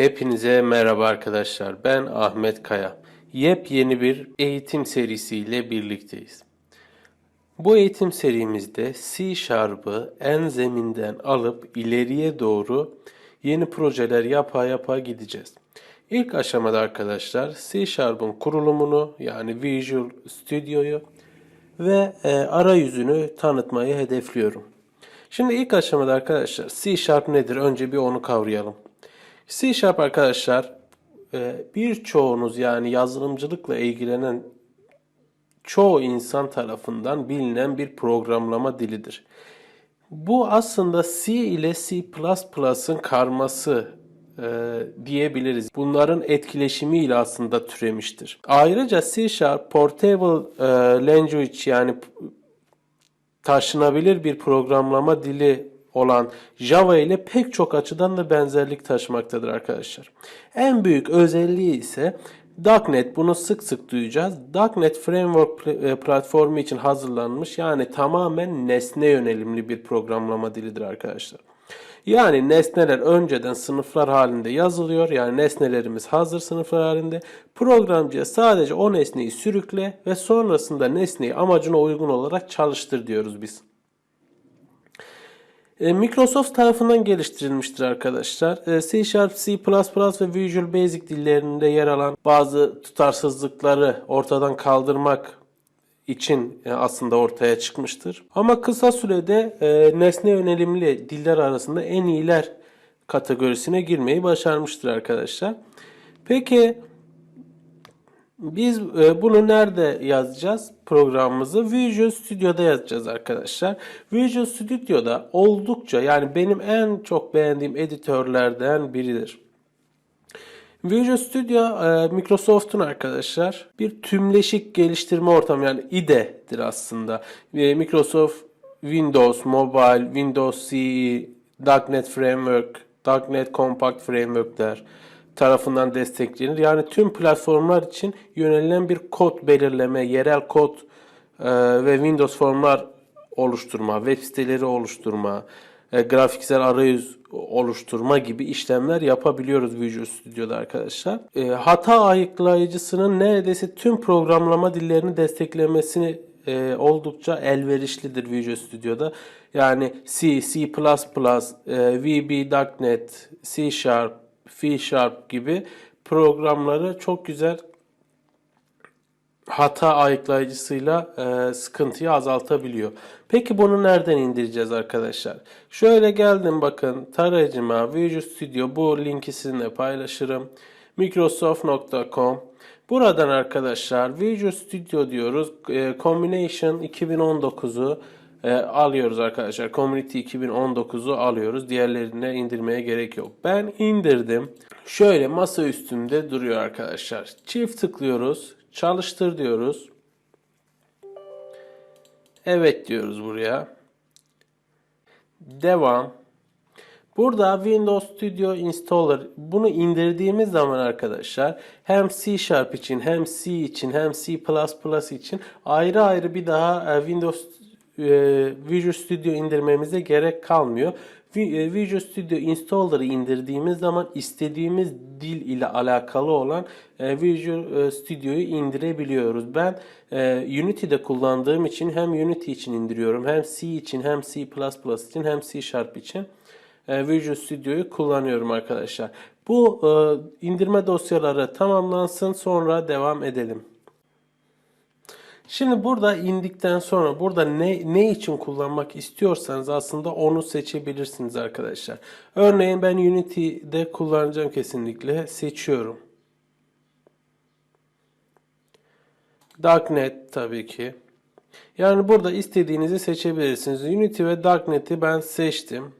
Hepinize merhaba arkadaşlar. Ben Ahmet Kaya. Yepyeni bir eğitim serisiyle birlikteyiz. Bu eğitim serimizde C Sharp'ı en zeminden alıp ileriye doğru yeni projeler yapa yapa gideceğiz. İlk aşamada arkadaşlar C Sharp'ın kurulumunu yani Visual Studio'yu ve e, arayüzünü tanıtmayı hedefliyorum. Şimdi ilk aşamada arkadaşlar C Sharp nedir? Önce bir onu kavrayalım. C Sharp arkadaşlar e, birçoğunuz yani yazılımcılıkla ilgilenen çoğu insan tarafından bilinen bir programlama dilidir. Bu aslında C ile C++'ın karması e, diyebiliriz. Bunların etkileşimiyle aslında türemiştir. Ayrıca C Sharp Portable e, Language yani taşınabilir bir programlama dili olan Java ile pek çok açıdan da benzerlik taşımaktadır arkadaşlar. En büyük özelliği ise .NET bunu sık sık duyacağız. .NET Framework e, platformu için hazırlanmış yani tamamen nesne yönelimli bir programlama dilidir arkadaşlar. Yani nesneler önceden sınıflar halinde yazılıyor. Yani nesnelerimiz hazır sınıflar halinde. Programcıya sadece o nesneyi sürükle ve sonrasında nesneyi amacına uygun olarak çalıştır diyoruz biz. E, Microsoft tarafından geliştirilmiştir arkadaşlar. E, C Sharp, C++ ve Visual Basic dillerinde yer alan bazı tutarsızlıkları ortadan kaldırmak için e, aslında ortaya çıkmıştır. Ama kısa sürede nesne yönelimli diller arasında en iyiler kategorisine girmeyi başarmıştır arkadaşlar. Peki biz e, bunu nerede yazacağız? Programımızı Visual Studio'da yazacağız arkadaşlar. Visual Studio'da oldukça yani benim en çok beğendiğim editörlerden biridir. Visual Studio e, Microsoft'un arkadaşlar bir tümleşik geliştirme ortamı yani IDE'dir aslında. E, Microsoft Windows Mobile, Windows CE, .NET Framework, .NET Compact Framework'ler tarafından desteklenir. Yani tüm platformlar için yönelilen bir kod belirleme, yerel kod e, ve Windows formlar oluşturma, web siteleri oluşturma, e, grafiksel arayüz oluşturma gibi işlemler yapabiliyoruz Visual Studio'da arkadaşlar. E, hata ayıklayıcısının neredeyse tüm programlama dillerini desteklemesini e, oldukça elverişlidir Visual Studio'da. Yani C, C++, e, VB.NET, C Sharp, C Sharp gibi programları çok güzel hata ayıklayıcısıyla e, sıkıntıyı azaltabiliyor. Peki bunu nereden indireceğiz arkadaşlar? Şöyle geldim bakın tarayıcıma Visual Studio bu linki sizinle paylaşırım. Microsoft.com Buradan arkadaşlar Visual Studio diyoruz. E, Combination 2019'u e, alıyoruz arkadaşlar. Community 2019'u alıyoruz. Diğerlerine indirmeye gerek yok. Ben indirdim. Şöyle masa üstünde duruyor arkadaşlar. Çift tıklıyoruz. Çalıştır diyoruz. Evet diyoruz buraya. Devam. Burada Windows Studio Installer bunu indirdiğimiz zaman arkadaşlar hem C Sharp için hem C için hem C++ için ayrı ayrı bir daha e, Windows Visual Studio indirmemize gerek kalmıyor. E, Visual Studio Installer'ı indirdiğimiz zaman istediğimiz dil ile alakalı olan e, Visual e, Studio'yu indirebiliyoruz. Ben e, Unity'de kullandığım için hem Unity için indiriyorum hem C için hem C++ için hem C Sharp için e, Visual Studio'yu kullanıyorum arkadaşlar. Bu e, indirme dosyaları tamamlansın sonra devam edelim. Şimdi burada indikten sonra burada ne ne için kullanmak istiyorsanız aslında onu seçebilirsiniz arkadaşlar. Örneğin ben Unity'de kullanacağım kesinlikle. Seçiyorum. Darknet tabii ki. Yani burada istediğinizi seçebilirsiniz. Unity ve Darknet'i ben seçtim.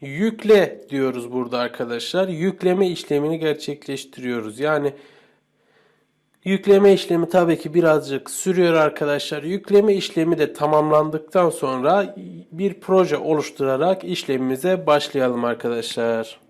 Yükle diyoruz burada arkadaşlar. Yükleme işlemini gerçekleştiriyoruz. Yani Yükleme işlemi tabii ki birazcık sürüyor arkadaşlar. Yükleme işlemi de tamamlandıktan sonra bir proje oluşturarak işlemimize başlayalım arkadaşlar.